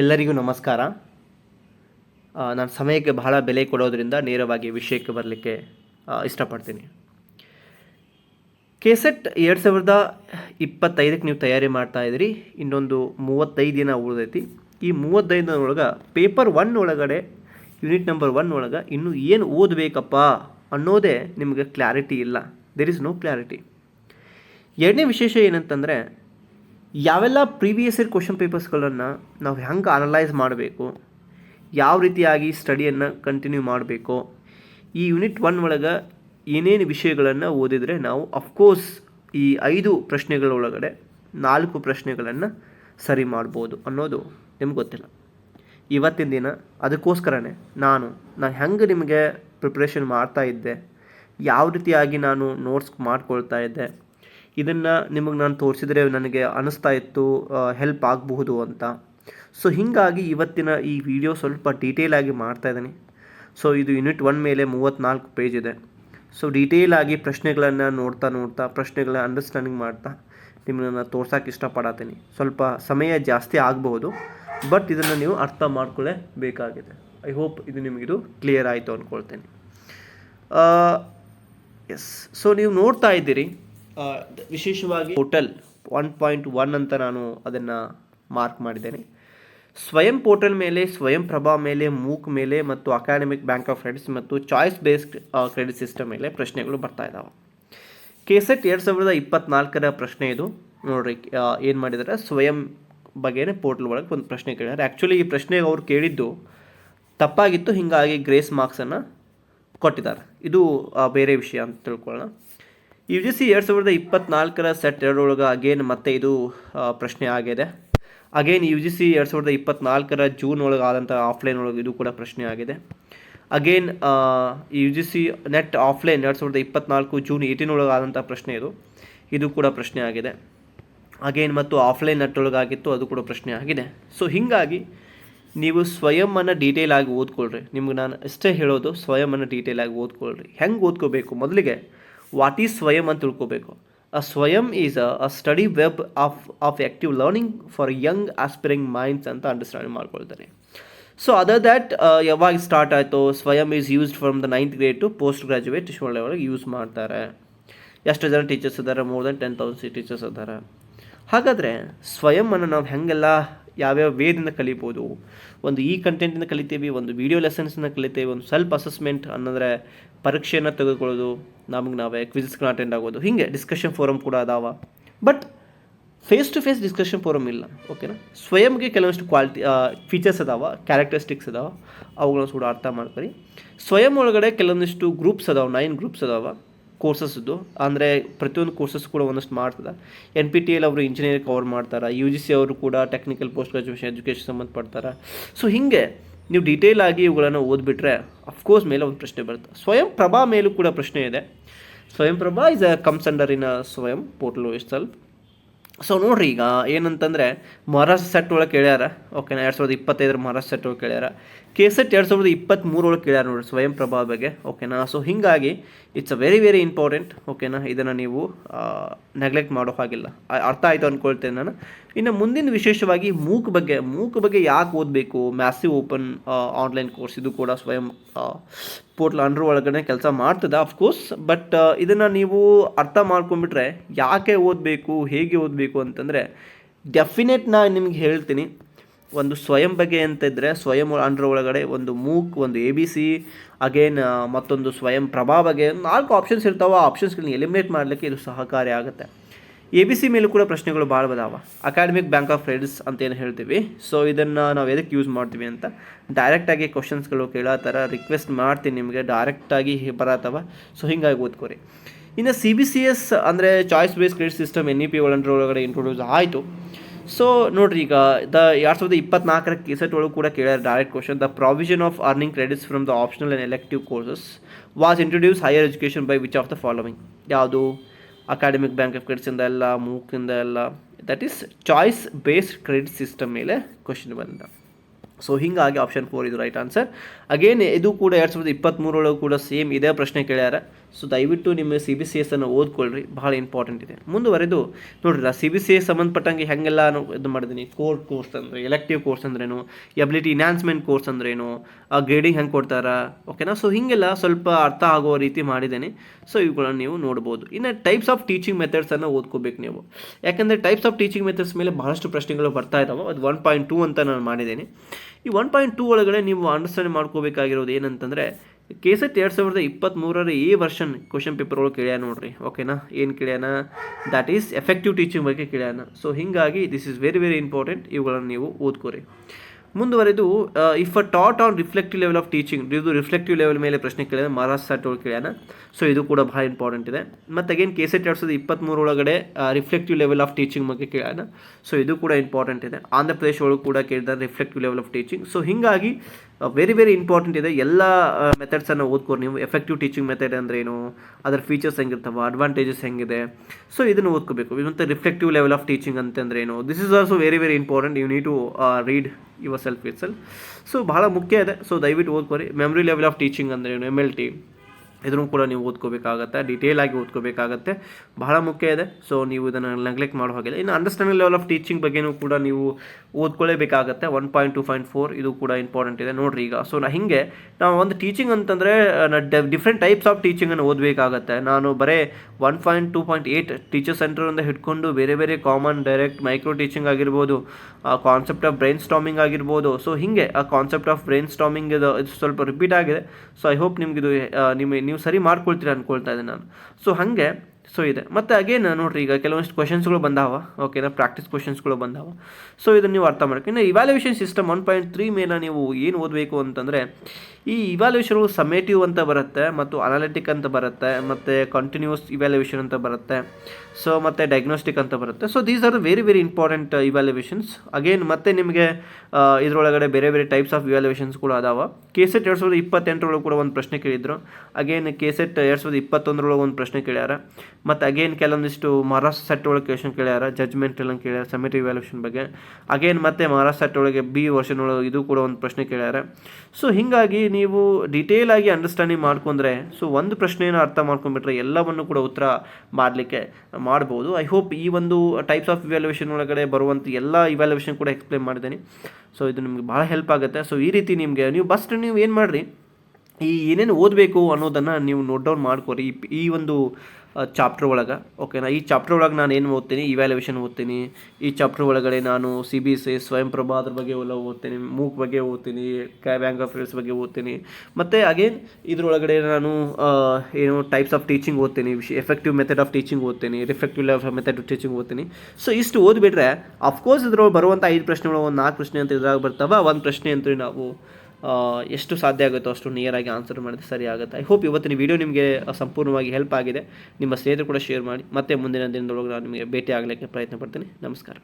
ಎಲ್ಲರಿಗೂ ನಮಸ್ಕಾರ. ನಾನು ಸಮಯಕ್ಕೆ ಬಹಳ ಬೆಲೆ ಕೊಡೋದರಿಂದ ನೇರವಾಗಿ ವಿಷಯಕ್ಕೆ ಬರಲಿಕ್ಕೆ ಇಷ್ಟಪಡ್ತೀನಿ. ಕೆಸೆಟ್ ಎರಡು ಸಾವಿರದ ಇಪ್ಪತ್ತೈದಕ್ಕೆ ನೀವು ತಯಾರಿ ಮಾಡ್ತಾ ಇದ್ದೀರಿ. ಇನ್ನೊಂದು ಮೂವತ್ತೈದು ದಿನ ಉಳಿದೈತಿ. ಈ ಮೂವತ್ತೈದು ದಿನ ಒಳಗೆ ಪೇಪರ್ ಒನ್ ಒಳಗಡೆ, ಯೂನಿಟ್ ನಂಬರ್ ಒನ್ ಒಳಗೆ ಇನ್ನೂ ಏನು ಓದಬೇಕಪ್ಪ ಅನ್ನೋದೇ ನಿಮಗೆ ಕ್ಲಾರಿಟಿ ಇಲ್ಲ. ದೇರ್ ಇಸ್ ನೋ ಕ್ಲಾರಿಟಿ ಎರಡನೇ ವಿಶೇಷ ಏನಂತಂದರೆ ಯಾವೆಲ್ಲ ಪ್ರೀವಿಯಸ್ ಇಯರ್ ಕ್ವಶನ್ ಪೇಪರ್ಸ್ಗಳನ್ನು ನಾವು ಹೆಂಗೆ ಅನಲೈಸ್ ಮಾಡಬೇಕು? ಯಾವ ರೀತಿಯಾಗಿ ಸ್ಟಡಿಯನ್ನು ಕಂಟಿನ್ಯೂ ಮಾಡಬೇಕು? ಈ ಯೂನಿಟ್ ಒನ್ ಒಳಗೆ ಏನೇನು ವಿಷಯಗಳನ್ನು ಓದಿದರೆ ನಾವು ಅಫ್ಕೋರ್ಸ್ ಈ ಐದು ಪ್ರಶ್ನೆಗಳ ಒಳಗಡೆ ನಾಲ್ಕು ಪ್ರಶ್ನೆಗಳನ್ನು ಸರಿ ಮಾಡ್ಬೋದು ಅನ್ನೋದು ನಿಮ್ಗೆ ಗೊತ್ತಿಲ್ಲ. ಇವತ್ತಿನ ದಿನ ಅದಕ್ಕೋಸ್ಕರನೇ ನಾನು ನಾನು ಹೆಂಗೆ ನಿಮಗೆ ಪ್ರಿಪ್ರೇಷನ್ ಮಾಡ್ತಾ ಇದ್ದೆ, ಯಾವ ರೀತಿಯಾಗಿ ನಾನು ನೋಟ್ಸ್ ಮಾಡ್ಕೊಳ್ತಾ ಇದ್ದೆ ಇದನ್ನು ನಿಮಗೆ ನಾನು ತೋರಿಸಿದರೆ ನನಗೆ ಅನಿಸ್ತಾ ಇತ್ತು ಹೆಲ್ಪ್ ಆಗಬಹುದು ಅಂತ. ಸೊ ಹೀಗಾಗಿ ಇವತ್ತಿನ ಈ ವಿಡಿಯೋ ಸ್ವಲ್ಪ ಡೀಟೇಲ್ ಆಗಿ ಮಾಡ್ತಾ ಇದ್ದೀನಿ. ಸೊ ಇದು ಯೂನಿಟ್ ಒನ್ ಮೇಲೆ ಮೂವತ್ತ್ನಾಲ್ಕು ಪೇಜ್ ಇದೆ. ಸೊ ಡೀಟೇಲ್ ಆಗಿ ಪ್ರಶ್ನೆಗಳನ್ನು ನೋಡ್ತಾ ನೋಡ್ತಾ, ಪ್ರಶ್ನೆಗಳ ಅಂಡರ್ಸ್ಟ್ಯಾಂಡಿಂಗ್ ಮಾಡ್ತಾ ನಿಮ್ಮನ್ನು ತೋರ್ಸೋಕೆ ಇಷ್ಟಪಡತ್ತೀನಿ. ಸ್ವಲ್ಪ ಸಮಯ ಜಾಸ್ತಿ ಆಗಬಹುದು ಬಟ್ ಇದನ್ನು ನೀವು ಅರ್ಥ ಮಾಡ್ಕೊಳ್ಳೇ ಬೇಕಾಗಿದೆ ಐ ಹೋಪ್ ಇದು ನಿಮಗಿದು ಕ್ಲಿಯರ್ ಆಯಿತು ಅಂದ್ಕೊಳ್ತೇನೆ ಎಸ್ ಸೊ ನೀವು ನೋಡ್ತಾ ಇದ್ದೀರಿ ವಿಶೇಷವಾಗಿ ಪೋರ್ಟಲ್ ಒನ್ ಪಾಯಿಂಟ್ ಒನ್ ಅಂತ ನಾನು ಅದನ್ನು ಮಾರ್ಕ್ ಮಾಡಿದ್ದೇನೆ. ಸ್ವಯಂ ಪೋರ್ಟಲ್ ಮೇಲೆ, ಸ್ವಯಂ ಪ್ರಭಾ ಮೇಲೆ, ಮೂಕ್ ಮೇಲೆ ಮತ್ತು ಅಕಾಡೆಮಿಕ್ ಬ್ಯಾಂಕ್ ಆಫ್ ಕ್ರೆಡಿಟ್ಸ್ ಮತ್ತು ಚಾಯ್ಸ್ ಬೇಸ್ಡ್ ಕ್ರೆಡಿಟ್ ಸಿಸ್ಟಮ್ ಮೇಲೆ ಪ್ರಶ್ನೆಗಳು ಬರ್ತಾ ಇದ್ದಾವೆ ಕೆಸೆಟ್ ಎರಡು ಸಾವಿರದ ಇಪ್ಪತ್ನಾಲ್ಕರ ಪ್ರಶ್ನೆ ಇದು. ನೋಡ್ರಿ ಏನು ಮಾಡಿದ್ದಾರೆ ಸ್ವಯಂ ಬಗ್ಗೆನೇ ಪೋರ್ಟಲ್ ಒಳಗೆ ಒಂದು ಪ್ರಶ್ನೆ ಕೇಳಿದ್ದಾರೆ ಆ್ಯಕ್ಚುಲಿ ಈ ಪ್ರಶ್ನೆ ಅವ್ರು ಕೇಳಿದ್ದು ತಪ್ಪಾಗಿತ್ತು, ಹೀಗಾಗಿ ಗ್ರೇಸ್ ಮಾರ್ಕ್ಸನ್ನು ಕೊಟ್ಟಿದ್ದಾರೆ. ಇದು ಬೇರೆ ವಿಷಯ ಅಂತ ತಿಳ್ಕೊಳ್ಳೋಣ. ಯು ಜಿ ಸಿ ಎರಡು ಸಾವಿರದ ಇಪ್ಪತ್ನಾಲ್ಕರ ಸೆಟ್ ಎರಡರೊಳಗೆ ಅಗೇನ್ ಮತ್ತೆ ಇದು ಪ್ರಶ್ನೆ ಆಗಿದೆ. ಅಗೇನ್ ಯು ಜಿ ಸಿ ಎರಡು ಸಾವಿರದ ಇಪ್ಪತ್ನಾಲ್ಕರ ಜೂನ್ ಒಳಗೆ ಆದಂಥ ಆಫ್ಲೈನ್ ಒಳಗೆ ಇದು ಕೂಡ ಪ್ರಶ್ನೆ ಆಗಿದೆ. Again U G C NET offline ಎರಡು ಸಾವಿರದ ಇಪ್ಪತ್ನಾಲ್ಕು ಜೂನ್ ಏಯ್ಟೀನ್ ಒಳಗೆ ಆದಂಥ ಪ್ರಶ್ನೆ ಇದು. ಇದು ಕೂಡ ಪ್ರಶ್ನೆ ಆಗಿದೆ. ಅಗೇನ್ ಮತ್ತು ಆಫ್ಲೈನ್ ನೆಟ್ ಒಳಗಾಗಿತ್ತು ಅದು ಕೂಡ ಪ್ರಶ್ನೆ ಆಗಿದೆ. ಸೊ ಹೀಗಾಗಿ ನೀವು ಸ್ವಯಂವನ್ನು ಡೀಟೇಲ್ ಆಗಿ ಓದ್ಕೊಳ್ರಿ. ನಿಮ್ಗೆ ನಾನು ಅಷ್ಟೇ ಹೇಳೋದು ಸ್ವಯಂವನ್ನು ಡೀಟೇಲ್ ಆಗಿ ಓದ್ಕೊಳ್ರಿ. ಹೆಂಗೆ ಓದ್ಕೋಬೇಕು? ಮೊದಲಿಗೆ ವಾಟ್ ಈಸ್ ಸ್ವಯಂ ಅಂತ ತಿಳ್ಕೋಬೇಕು. ಅ Swayam is a study web of of active learning for young aspiring minds ಅಂತ ಅಂಡರ್ಸ್ಟ್ಯಾಂಡ್ ಮಾಡ್ಕೊಳ್ತಾರೆ. ಸೊ ಅದರ್ ದ್ಯಾಟ್ ಯಾವಾಗ ಸ್ಟಾರ್ಟ್ ಆಯಿತು? Swayam is used from the ninth grade to post graduate ಒಳಗೆ ಯೂಸ್ ಮಾಡ್ತಾರೆ. ಎಷ್ಟು ಜನ ಟೀಚರ್ಸ್ ಇದ್ದಾರೆ? More than ten thousand teachers ಇದ್ದಾರೆ. ಹಾಗಾದರೆ ಸ್ವಯಂ ಅನ್ನು ನಾವು ಹೆಂಗೆಲ್ಲ ಯಾವ್ಯಾವ ವೇದಿಂದ ಕಲಿಬೋದು, ಒಂದು ಈ ಕಂಟೆಂಟಿಂದ ಕಲಿತೀವಿ, ಒಂದು ವಿಡಿಯೋ ಲೆಸನ್ಸಿಂದ ಕಲಿತೇವೆ, ಒಂದು ಸೆಲ್ಫ್ ಅಸೆಸ್ಮೆಂಟ್ ಅನ್ನಂದ್ರೆ ಪರೀಕ್ಷೆಯನ್ನು ತೆಗೆದುಕೊಳ್ಳೋದು, ನಮಗೆ ನಾವೇ ಕ್ವಿಝಸ್ಗಳನ್ನ ಅಟೆಂಡ್ ಆಗೋದು, ಹೀಗೆ ಡಿಸ್ಕಷನ್ ಫೋರಮ್ ಕೂಡ ಅದಾವ. But face to face discussion forum ಇಲ್ಲ ಓಕೆನಾ ಸ್ವಯಂಗೆ ಕೆಲವೊಂದಿಷ್ಟು ಕ್ವಾಲಿಟಿ ಫೀಚರ್ಸ್ ಅದಾವ ಕ್ಯಾರೆಕ್ಟರಿಸ್ಟಿಕ್ಸ್ ಅದಾವ, ಅವುಗಳನ್ನ ಕೂಡ ಅರ್ಥ ಮಾಡ್ಕೊರಿ ಸ್ವಯಂ ಒಳಗಡೆ ಕೆಲವೊಂದಿಷ್ಟು ಗ್ರೂಪ್ಸ್ ಅದಾವ ನೈನ್ ಗ್ರೂಪ್ಸ್ ಅದಾವ. ಕೋರ್ಸಸ್ದು ಅಂದರೆ ಪ್ರತಿಯೊಂದು ಕೋರ್ಸಸ್ ಕೂಡ ಒಂದಷ್ಟು ಮಾಡ್ತದೆ. ಎನ್ ಪಿ ಟಿ ಎಲ್ ಅವರು ಇಂಜಿನಿಯರಿಂಗ್ ಕವರ್ ಮಾಡ್ತಾರೆ ಯು ಜಿ ಸಿ ಅವರು ಕೂಡ ಟೆಕ್ನಿಕಲ್ ಪೋಸ್ಟ್ ಗ್ರಾಜುಯೇಷನ್ ಎಜುಕೇಷನ್ ಸಂಬಂಧಪಡ್ತಾರೆ. ಸೊ ಹೀಗೆ ನೀವು ಡೀಟೇಲ್ ಆಗಿ ಇವುಗಳನ್ನು ಓದ್ಬಿಟ್ರೆ ಅಫ್ಕೋರ್ಸ್ ಮೇಲೆ ಒಂದು ಪ್ರಶ್ನೆ ಬರುತ್ತೆ. ಸ್ವಯಂ ಪ್ರಭಾ ಮೇಲೂ ಕೂಡ ಪ್ರಶ್ನೆ ಇದೆ. Swayam Prabha is a comes under in a Swayam portal is self so ನೋಡ್ರಿ ಈಗ ಏನಂತಂದರೆ ಮಹಾರಾಷ್ಟ್ರ ಸೆಟ್ ಒಳಗೆ ಕೇಳ್ಯಾರ. ಓಕೆನಾ ಎರಡು ಸಾವಿರದ ಇಪ್ಪತ್ತೈದರ ಮಹಾರಾಷ್ಟ್ರ ಸೆಟ್ ಒಳಗೆ ಕೇಳ್ಯಾರ. ಕೆ ಸೆಟ್ ಎರಡು ಸಾವಿರದ ಇಪ್ಪತ್ತ್ಮೂರೊಳಗೆ ಕೇಳ್ಯಾರ ನೋಡಿ ಸ್ವಯಂ ಪ್ರಭಾವ ಬಗ್ಗೆ ಓಕೆನಾ ಸೊ ಹೀಗಾಗಿ it's a very very important ಓಕೆನಾ ಇದನ್ನು ನೀವು ನೆಗ್ಲೆಕ್ಟ್ ಮಾಡೋ ಹಾಗಿಲ್ಲ. ಅರ್ಥ ಆಯಿತು ಅಂದ್ಕೊಳ್ತೇನೆ ನಾನು. ಇನ್ನು ಮುಂದಿನ ವಿಶೇಷವಾಗಿ ಮೂಕ್ ಬಗ್ಗೆ ಮೂಕ್ ಬಗ್ಗೆ ಯಾಕೆ ಓದಬೇಕು? ಮ್ಯಾಸಿವ್ ಓಪನ್ ಆನ್ಲೈನ್ ಕೋರ್ಸ್ ಇದು ಕೂಡ ಸ್ವಯಂ ಪೋರ್ಟ್ಲ್ ಅಂಡ್ರ್ ಒಳಗಡೆ ಕೆಲಸ ಮಾಡ್ತದೆ ಅಫ್ಕೋರ್ಸ್ ಬಟ್ ಇದನ್ನು ನೀವು ಅರ್ಥ ಮಾಡ್ಕೊಂಡ್ಬಿಟ್ರೆ ಯಾಕೆ ಓದಬೇಕು, ಹೇಗೆ ಓದಬೇಕು ಅಂತಂದರೆ ಡೆಫಿನೆಟ್ ನಾನು ನಿಮ್ಗೆ ಹೇಳ್ತೀನಿ. ಒಂದು ಸ್ವಯಂ ಬಗ್ಗೆ ಅಂತ ಇದ್ದರೆ ಸ್ವಯಂ ಅಂಡ್ರ ಒಳಗಡೆ ಒಂದು ಮೂಕ್, ಒಂದು ಎ ಬಿ ಸಿ ಅಗೇನ್ ಮತ್ತೊಂದು ಸ್ವಯಂ ಪ್ರಭಾವ ಬಗ್ಗೆ ನಾಲ್ಕು ಆಪ್ಷನ್ಸ್ ಇರ್ತಾವೆ. ಆ ಆಪ್ಷನ್ಸ್ಗಳನ್ನ ಎಲಿಮಿನೇಟ್ ಮಾಡಲಿಕ್ಕೆ ಇದು ಸಹಕಾರಿ ಆಗುತ್ತೆ. ಎ ಬಿ ಸಿ ಮೇಲೂ ಕೂಡ ಪ್ರಶ್ನೆಗಳು ಭಾಳ ಬದಾವ. ಅಕಾಡೆಮಿಕ್ ಬ್ಯಾಂಕ್ ಆಫ್ ಫ್ರೆಂಡ್ಸ್ ಅಂತ ಏನು ಹೇಳ್ತೀವಿ. ಸೊ ಇದನ್ನು ನಾವು ಎದಕ್ಕೆ ಯೂಸ್ ಮಾಡ್ತೀವಿ ಅಂತ ಡೈರೆಕ್ಟಾಗಿ ಕ್ವಶನ್ಸ್ಗಳು ಕೇಳತ್ತಾರ ರಿಕ್ವೆಸ್ಟ್ ಮಾಡ್ತೀನಿ ನಿಮಗೆ. ಡೈರೆಕ್ಟಾಗಿ ಬರತ್ತವ. ಸೊ ಹಿಂಗಾಗಿ ಓದ್ಕೋರಿ. ಇನ್ನು ಸಿ ಬಿ ಸಿ ಎಸ್ ಅಂದರೆ choice base credit system N E P ಒಳಗಡೆ ಇಂಟ್ರೊಡ್ಯೂಸ್ ಆಯಿತು. ಸೊ ನೋಡ್ರಿ ಈಗ ದ ಎರಡು ಸಾವಿರದ ಇಪ್ಪತ್ನಾಲ್ಕರ ಕೆಸೆಟ್ ಒಳಗೆ ಕೂಡ ಕೇಳ್ಯಾರ direct question the provision of earning credits from the optional and elective courses was introduce higher education by which of the following ಯಾವುದು? ಅಕಾಡೆಮಿಕ್ ಬ್ಯಾಂಕ್ ಆಫ್ ಕ್ರೆಡಿಟ್ಸಿಂದ ಎಲ್ಲ ಮೂಕಿಂದ ಎಲ್ಲ that is choice based credit system ಮೇಲೆ question ಬಂದ. So ಹಿಂಗಾಗಿ option four ಇದು right answer again ಇದು ಕೂಡ ಎರಡು ಸಾವಿರದ ಇಪ್ಪತ್ತ್ಮೂರೊಳಗೆ ಕೂಡ ಸೇಮ್ ಇದೇ ಪ್ರಶ್ನೆ ಕೇಳ್ಯಾರ. ಸೊ ದಯವಿಟ್ಟು ನಿಮ್ಮ ಸಿ ಬಿ ಸಿ ಎಸ್ ಅನ್ನು ಓದ್ಕೊಳ್ರಿ. ಭಾಳ ಇಂಪಾರ್ಟೆಂಟ್ ಇದೆ. ಮುಂದುವರೆದು ನೋಡ್ರಿ ಸಿ ಬಿ ಸಿ ಎಸ್ ಸಂಬಂಧಪಟ್ಟಂಗೆ ಹೆಂಗೆಲ್ಲ ಇದು ಮಾಡಿದ್ದೀನಿ ಕೋರ್ ಕೋರ್ಸ್ ಅಂದರೆ ಎಲೆಕ್ಟಿವ್ ಕೋರ್ಸ್ ಅಂದ್ರೇನು? ಎಬಿಲಿಟಿ ಇನ್ಹಾನ್ಸ್ಮೆಂಟ್ ಕೋರ್ಸ್ ಅಂದ್ರೇನು? ಆ ಗ್ರೇಡಿಂಗ್ ಹೆಂಗೆ ಕೊಡ್ತಾರಾ? ಓಕೆನಾ ಸೊ ಹೀಗೆಲ್ಲ ಸ್ವಲ್ಪ ಅರ್ಥ ಆಗೋ ರೀತಿ ಮಾಡಿದ್ದೇನೆ. ಸೊ ಇವುಗಳನ್ನು ನೀವು ನೋಡ್ಬೋದು. ಇನ್ನು ಟೈಪ್ಸ್ ಆಫ್ ಟೀಚಿಂಗ್ ಮೆಥಡ್ಸನ್ನು ಓದ್ಕೋಬೇಕು ನೀವು. ಯಾಕಂದರೆ ಟೈಪ್ಸ್ ಆಫ್ ಟೀಚಿಂಗ್ ಮೆಥಡ್ಸ್ ಮೇಲೆ ಬಹಳಷ್ಟು ಪ್ರಶ್ನೆಗಳು ಬರ್ತಾ ಇದ್ದಾವೆ ಅದು ಒನ್ ಪಾಯಿಂಟ್ ಟೂ ಅಂತ ನಾನು ಮಾಡಿದ್ದೇನೆ. ಈ ಒನ್ ಪಾಯಿಂಟ್ ಟೂ ಒಳಗಡೆ ನೀವು ಅಂಡರ್ಸ್ಟ್ಯಾಂಡ್ ಮಾಡ್ಕೋಬೇಕಾಗಿರೋದು ಏನಂತಂದರೆ ಕೆ ಸೆಟ್ ಎರಡು ಸಾವಿರದ ಇಪ್ಪತ್ತ್ಮೂರರ ಈ ವರ್ಷನ್ ಕ್ವಶನ್ ಪೇಪರ್ಗಳು ಕೇಳ್ಯಾನ ನೋಡ್ರಿ ಓಕೆನಾ ಏನು ಕೇಳ್ಯಾನ? ದ್ಯಾಟ್ ಈಸ್ ಎಫೆಕ್ಟಿವ್ ಟೀಚಿಂಗ್ ಬಗ್ಗೆ ಕೇಳ್ಯಾನ. ಸೊ ಹೀಗಾಗಿ this is very very important ಇವುಗಳನ್ನು ನೀವು ಓದ್ಕೋರಿ. ಮುಂದುವರೆದು if a taught on reflective level of teaching ಇದು ರಿಫ್ಲೆಕ್ಟಿವ್ ಲೆವೆಲ್ ಮೇಲೆ ಪ್ರಶ್ನೆ ಕೇಳಿದ ಮಹಾರಾಷ್ಟ್ರ ಒಳಗೆ ಕೇಳ್ಯಾನ. ಸೊ ಇದು ಕೂಡ ಭಾಳ ಇಂಪಾರ್ಟೆಂಟ್ ಇದೆ. ಮತ್ತು ಅಗೇನ್ ಕೆ ಸೆಟ್ ಎರಡು ಸಾವಿರದ ಇಪ್ಪತ್ತ್ಮೂರು ಒಳಗಡೆ ರಿಫ್ಲೆಕ್ಟಿವ್ ಲೆವೆಲ್ ಆಫ್ ಟೀಚಿಂಗ್ ಬಗ್ಗೆ ಕೇಳ್ಯಾನ. ಸೊ ಇದು ಕೂಡ ಇಂಪಾರ್ಟೆಂಟ್ ಇದೆ. ಆಂಧ್ರ ಪ್ರದೇಶ ಒಳಗೆ ಕೂಡ ಕೇಳಿದ reflective level of teaching so ಹೀಗಾಗಿ ವೆರಿ ವೆರಿ ಇಂಪಾರ್ಟೆಂಟ್ ಇದೆ. ಎಲ್ಲ ಮೆಥಡ್ಸನ್ನು ಓದ್ಕೋರಿ ನೀವು ಎಫೆಕ್ಟಿವ್ ಟೀಚಿಂಗ್ ಮೆಥಡ್ ಅಂದ್ರೆ ಏನು? ಅದರ ಫೀಚರ್ಸ್ ಹೆಂಗಿರ್ತಾವೆ? ಅಡ್ವಾಂಟೇಜಸ್ ಹೆಂಗಿದೆ? ಸೊ ಇದನ್ನು ಓದ್ಕೋಬೇಕು. ಮತ್ತು ರಿಫ್ಲೆಕ್ಟಿವ್ ಲೆವೆಲ್ ಆಫ್ ಟೀಚಿಂಗ್ ಅಂತಂದ್ರೆ ಏನು? This is also very very important you need to read yourself itself so ಭಾಳ ಮುಖ್ಯ ಇದೆ. ಸೊ ದಯವಿಟ್ಟು ಓದ್ಕೋರಿ. ಮೆಮ್ರಿ ಲೆವೆಲ್ ಆಫ್ ಟೀಚಿಂಗ್ ಅಂದರೆ ಏನು? ಎಂ ಎಲ್ ಟಿ ಇದನ್ನು ಕೂಡ ನೀವು ಓದ್ಕೋಬೇಕಾಗತ್ತೆ ಡೀಟೇಲ್ ಆಗಿ ಓದ್ಕೋಬೇಕಾಗತ್ತೆ. ಬಹಳ ಮುಖ್ಯ ಇದೆ. ಸೊ ನೀವು ಇದನ್ನು ನೆಗ್ಲೆಕ್ಟ್ ಮಾಡೋ ಹಾಗಿಲ್ಲ ಇನ್ನು ಅಂಡರ್ಸ್ಟ್ಯಾಂಡಿಂಗ್ ಲೆವೆಲ್ ಆಫ್ ಟೀಚಿಂಗ್ ಬಗ್ಗೆನೂ ಕೂಡ ನೀವು ಓದ್ಕೊಳ್ಳೇಬೇಕಾಗತ್ತೆ. One point two point four ಇದು ಕೂಡ ಇಂಪಾರ್ಟೆಂಟ್ ಇದೆ. ನೋಡ್ರಿ ಈಗ. ಸೊ ನಾ ಹಿಂಗೆ ನಾವು ಒಂದು ಟೀಚಿಂಗ್ ಅಂತಂದರೆ ಡಿಫ್ರೆಂಟ್ ಟೈಪ್ಸ್ ಆಫ್ ಟೀಚಿಂಗನ್ನು ಓದಬೇಕಾಗತ್ತೆ. ನಾನು ಬರೇ one point two point eight teacher ಸೆಂಟರಿಂದ ಹಿಡ್ಕೊಂಡು ಬೇರೆ ಬೇರೆ ಕಾಮನ್ ಡೈರೆಕ್ಟ್ ಮೈಕ್ರೋ ಟೀಚಿಂಗ್ ಆಗಿರ್ಬೋದು ಕಾನ್ಸೆಪ್ಟ್ ಆಫ್ ಬ್ರೈನ್ ಸ್ಟಾಮಿಂಗ್ ಆಗಿರ್ಬೋದು. ಸೊ ಹೀಗೆ, ಆ ಕಾನ್ಸೆಪ್ಟ್ ಆಫ್ ಬ್ರೈನ್ ಸ್ಟಾಮಿಂಗ್ ಇದು ಸ್ವಲ್ಪ ರಿಪೀಟ್ ಆಗಿದೆ. ಸೊ ಐ ಹೋಪ್ ನಿಮ್ಗೆ ಇದು ನಿಮ್ಮ ನೀವು ಸರಿ ಮಾಡ್ಕೊಳ್ತೀರ ಅಂದ್ಕೊಳ್ತಾ ಇದ್ದೀನಿ ನಾನು. ಸೊ ಹಾಗೆ ಸೊ ಇದೆ. ಮತ್ತು ಅಗೇನ್ ನೋಡ್ರಿ, ಈಗ ಕೆಲವೊಂದಿಷ್ಟು ಕ್ವಶನ್ಸ್ಗಳು ಬಂದಾವ. ಓಕೆನಾ ಪ್ರಾಕ್ಟೀಸ್ ಕ್ವಶನ್ಸ್ಗಳು ಬಂದಾವ. ಸೊ ಇದನ್ನು ನೀವು ಅರ್ಥ ಮಾಡ್ಕೊಂಡು ಇನ್ನು evaluation system one point three ಮೇಲೆ ನೀವು ಏನು ಓದಬೇಕು ಅಂತಂದರೆ, ಈ ಇವ್ಯಾಲ್ಯೂಯೇಷನ್ಗಳು ಸಮೇಟಿವ್ ಅಂತ ಬರುತ್ತೆ, ಮತ್ತು ಅನಾಲಿಟಿಕ್ ಅಂತ ಬರುತ್ತೆ, ಮತ್ತು ಕಂಟಿನ್ಯೂಸ್ ಇವ್ಯಾಲ್ಯೂಯೇಷನ್ ಅಂತ ಬರುತ್ತೆ ಸೊ ಮತ್ತು ಡಯಾಗ್ನೋಸ್ಟಿಕ್ ಅಂತ ಬರುತ್ತೆ. So these are very very important evaluations again ಮತ್ತೆ ನಿಮಗೆ ಇದರೊಳಗಡೆ ಬೇರೆ ಬೇರೆ ಟೈಪ್ಸ್ ಆಫ್ ಇವ್ಯಾಲ್ಯೂಯೇಷನ್ಸ್ ಕೂಡ ಅದಾವ. ಕೆ ಸೆಟ್ ಎರಡು ಸಾವಿರದ ಇಪ್ಪತ್ತೆಂಟರೊಳಗೆ ಕೂಡ ಒಂದು ಪ್ರಶ್ನೆ ಕೇಳಿದ್ರು. ಅಗೇನ್ ಕೆ ಸೆಟ್ ಎರಡು ಸಾವಿರದ ಇಪ್ಪತ್ತೊಂದರೊಳಗೆ ಒಂದು ಪ್ರಶ್ನೆ ಕೇಳ್ಯಾರ. ಮತ್ತು ಅಗೇನ್ ಕೆಲವೊಂದಿಷ್ಟು ಮಹಾರಾಷ್ಟ್ರ ಸೆಟ್ ಒಳಗೆ ಕ್ವೆಶನ್ ಕೇಳ್ಯಾರ ಜಜ್ಮೆಂಟ್ ಎಲ್ಲ ಕೇಳ್ಯಾರ ಸಮಿಟ್ ಇವ್ಯಾಲ್ಯೂಷನ್ ಬಗ್ಗೆ. ಅಗೇನ್ ಮತ್ತೆ ಮಹಾರಾಷ್ಟ್ರ ಸೆಟ್ ಒಳಗೆ ಬಿ ವರ್ಷನ್ ಒಳಗೆ ಇದು ಕೂಡ ಒಂದು ಪ್ರಶ್ನೆ ಕೇಳ್ಯಾರ. ಸೊ ಹೀಗಾಗಿ ನೀವು ಡೀಟೇಲ್ ಆಗಿ ಅಂಡರ್ಸ್ಟ್ಯಾಂಡಿಂಗ್ ಮಾಡ್ಕೊಂಡ್ರೆ ಸೊ ಒಂದು ಪ್ರಶ್ನೆಯನ್ನು ಅರ್ಥ ಮಾಡ್ಕೊಂಡ್ಬಿಟ್ರೆ ಎಲ್ಲವನ್ನು ಕೂಡ ಉತ್ತರ ಮಾಡಲಿಕ್ಕೆ ಮಾಡ್ಬೋದು. ಐ ಹೋಪ್ ಈ ಒಂದು ಟೈಪ್ಸ್ ಆಫ್ ಇವ್ಯಾಲ್ಯೂಷನ್ ಒಳಗಡೆ ಬರುವಂಥ ಎಲ್ಲ ಇವ್ಯಾಲ್ಯೂಷನ್ ಕೂಡ ಎಕ್ಸ್ಪ್ಲೇನ್ ಮಾಡಿದ್ದೀನಿ. ಸೊ ಇದು ನಿಮಗೆ ಭಾಳ ಹೆಲ್ಪ್ ಆಗುತ್ತೆ. ಸೊ ಈ ರೀತಿ ನಿಮಗೆ, ನೀವು ಬಸ್ಟ್ ನೀವು ಏನು ಮಾಡಿರಿ? ಈ ಏನೇನು ಓದಬೇಕು ಅನ್ನೋದನ್ನು ನೀವು ನೋಟ್ ಡೌನ್ ಮಾಡ್ಕೊರಿ. ಈ- ಒಂದು ಚಾಪ್ಟರ್ ಒಳಗೆ ಓಕೆನಾ ಈ ಚಾಪ್ಟರ್ ಒಳಗೆ ನಾನು ಏನು ಓದ್ತೀನಿ? ಇವ್ಯಾಲ್ಯೂಯೇಷನ್ ಓದ್ತೀನಿ. ಈ ಚಾಪ್ಟರ್ ಒಳಗಡೆ ನಾನು ಸಿ ಬಿ ಸಿ ಸ್ವಯಂ ಪ್ರಭಾ ಅದ್ರ ಬಗ್ಗೆ ಎಲ್ಲ ಓದ್ತೀನಿ. ಮೂಕ್ ಬಗ್ಗೆ ಓದ್ತೀನಿ. ಕ್ಯಾ ಬ್ಯಾಂಕ್ ಆಫ್ ಫೇರ್ಸ್ ಬಗ್ಗೆ ಓದ್ತೀನಿ. ಮತ್ತು ಅಗೇನ್ ಇದ್ರೊಳಗಡೆ ನಾನು ಏನು ಟೈಪ್ಸ್ ಆಫ್ ಟೀಚಿಂಗ್ ಓದ್ತೀನಿ. ಎಫೆಕ್ಟಿವ್ ಮೆಥಡ್ ಆಫ್ ಟೀಚಿಂಗ್ ಓದ್ತೀನಿ. ರಿಫೆಕ್ಟಿವ್ ಮೆಥಡ್ ಆಫ್ ಟೀಚಿಂಗ್ ಓದ್ತೀನಿ. ಸೊ ಇಷ್ಟು ಓದ್ಬಿಟ್ರೆ ಅಫ್ಕೋರ್ಸ್ ಇದ್ರೊಳಗೆ ಬರುವಂಥ ಐದು ಪ್ರಶ್ನೆಗಳು, ಒಂದು ನಾಲ್ಕು ಪ್ರಶ್ನೆ ಅಂತ ಇದ್ರಾಗ ಬರ್ತಾವ. ಒಂದು ಪ್ರಶ್ನೆ ಅಂತೂ ನಾವು. ಎಷ್ಟು ಸಾಧ್ಯ ಆಗುತ್ತೋ ಅಷ್ಟು ನಿಯರಾಗಿ ಆನ್ಸರ್ ಮಾಡಿದ್ರೆ ಸರಿ ಆಗುತ್ತೆ. ಐ ಹೋಪ್ ಇವತ್ತಿನ ವಿಡಿಯೋ ನಿಮಗೆ ಸಂಪೂರ್ಣವಾಗಿ ಹೆಲ್ಪ್ ಆಗಿದೆ. ನಿಮ್ಮ ಸ್ನೇಹಿತರು ಕೂಡ ಶೇರ್ ಮಾಡಿ. ಮತ್ತೆ ಮುಂದಿನ ದಿನದೊಳಗೆ ನಾನು ನಿಮಗೆ ಭೇಟಿ ಆಗಲಿಕ್ಕೆ ಪ್ರಯತ್ನ ಪಡ್ತೀನಿ. ನಮಸ್ಕಾರ.